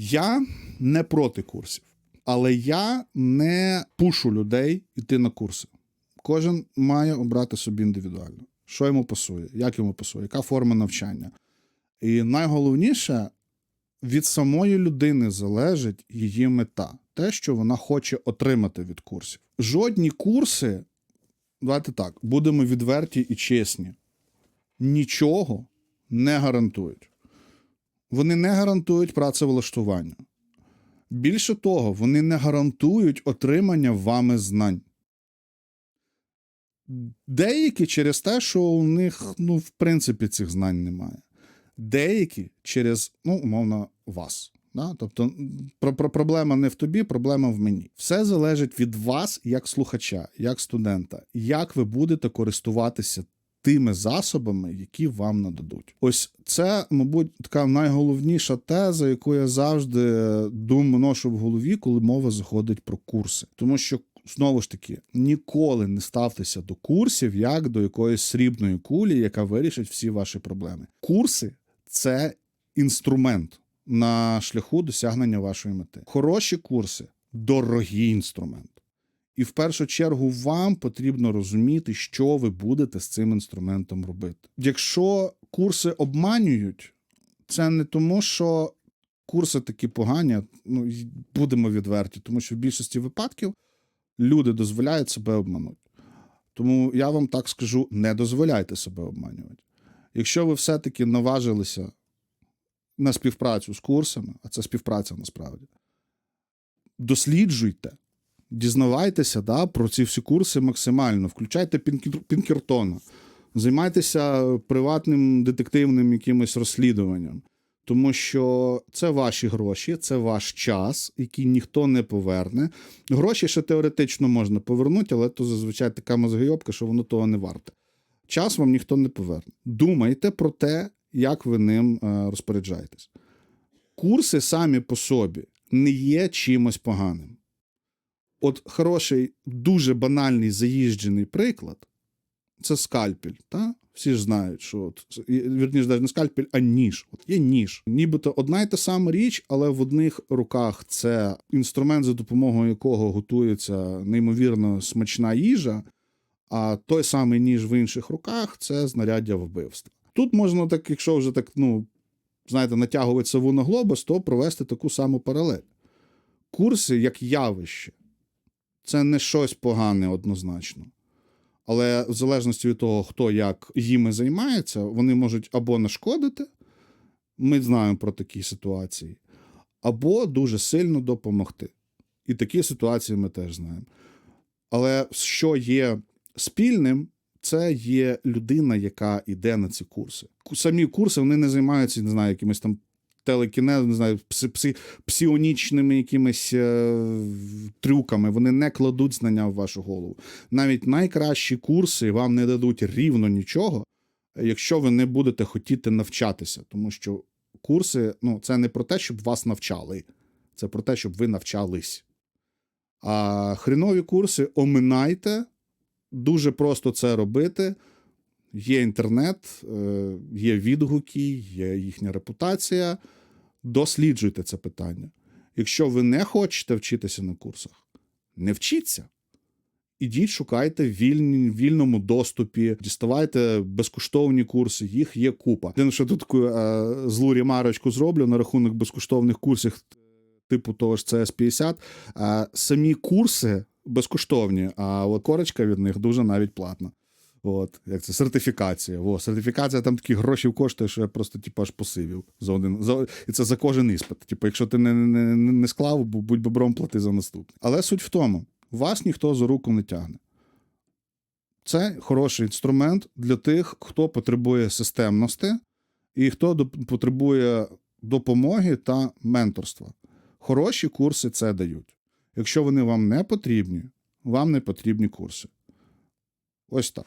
Я не проти курсів, але я не пушу людей йти на курси. Кожен має обрати собі індивідуально, що йому пасує, як йому пасує, яка форма навчання. І найголовніше від самої людини залежить її мета, те, що вона хоче отримати від курсів. Жодні курси, давайте так, будемо відверті і чесні, нічого не гарантують. Вони не гарантують працевлаштування. Більше того, вони не гарантують отримання вами знань. Деякі через те, що у них, ну, в принципі, цих знань немає. Деякі через, ну, умовно, вас. Да? Тобто про, про проблема не в тобі, проблема в мені. Все залежить від вас, як слухача, як студента, як ви будете користуватися тими засобами, які вам нададуть. Ось це, мабуть, така найголовніша теза, яку я завжди думаю, ношу в голові, коли мова заходить про курси. Тому що. Знову ж таки, ніколи не ставтеся до курсів як до якоїсь срібної кулі, яка вирішить всі ваші проблеми. Курси це інструмент на шляху досягнення вашої мети. Хороші курси дорогий інструмент. І в першу чергу вам потрібно розуміти, що ви будете з цим інструментом робити. Якщо курси обманюють, це не тому, що курси такі погані, ну будемо відверті, тому що в більшості випадків люди дозволяють себе обманути. Тому я вам так скажу: не дозволяйте себе обманювати. Якщо ви все-таки наважилися на співпрацю з курсами, а це співпраця насправді, досліджуйте, дізнавайтеся да, про ці всі курси максимально, включайте Пінкертона, займайтеся приватним детективним якимось розслідуванням. Тому що це ваші гроші, це ваш час, який ніхто не поверне. Гроші ще теоретично можна повернути, але то зазвичай така мозгойобка, що воно того не варте. Час вам ніхто не поверне. Думайте про те, як ви ним е, розпоряджаєтесь. Курси самі по собі не є чимось поганим. От хороший, дуже банальний заїжджений приклад це скальпель. Та? Всі ж знають, що от, вірніше, навіть не скальпель, а ніж. От є ніж. Нібито одна й та сама річ, але в одних руках це інструмент, за допомогою якого готується неймовірно смачна їжа, а той самий ніж в інших руках це знаряддя вбивства. Тут можна так, якщо вже так, ну, знаєте, натягувати сову на глобус, то провести таку саму паралель. Курси як явище це не щось погане однозначно. Але в залежності від того, хто як їми займається, вони можуть або нашкодити, ми знаємо про такі ситуації, або дуже сильно допомогти. І такі ситуації ми теж знаємо. Але що є спільним, це є людина, яка йде на ці курси. Самі курси вони не займаються, не знаю, якимись там телекіне, не знаю, пси, псіонічними якимись е, трюками. Вони не кладуть знання в вашу голову. Навіть найкращі курси вам не дадуть рівно нічого, якщо ви не будете хотіти навчатися. Тому що курси ну, це не про те, щоб вас навчали, це про те, щоб ви навчались. А хрінові курси оминайте, дуже просто це робити. Є інтернет, е, є відгуки, є їхня репутація. Досліджуйте це питання. Якщо ви не хочете вчитися на курсах, не вчіться. Ідіть, шукайте в вільному доступі, діставайте безкоштовні курси, їх є купа. Єдине, що тут таку е, злу ремарочку зроблю на рахунок безкоштовних курсів, типу того ж CS50. Е, самі курси безкоштовні, а корочка від них дуже навіть платна. От, як це сертифікація. О, сертифікація там такі гроші коштує, що я просто типу, аж посивів за один. За, і це за кожен іспит. Типу, якщо ти не, не, не, склав, бу- будь бобром плати за наступний. Але суть в тому, вас ніхто за руку не тягне. Це хороший інструмент для тих, хто потребує системності і хто потребує допомоги та менторства. Хороші курси це дають. Якщо вони вам не потрібні, вам не потрібні курси. Ось так.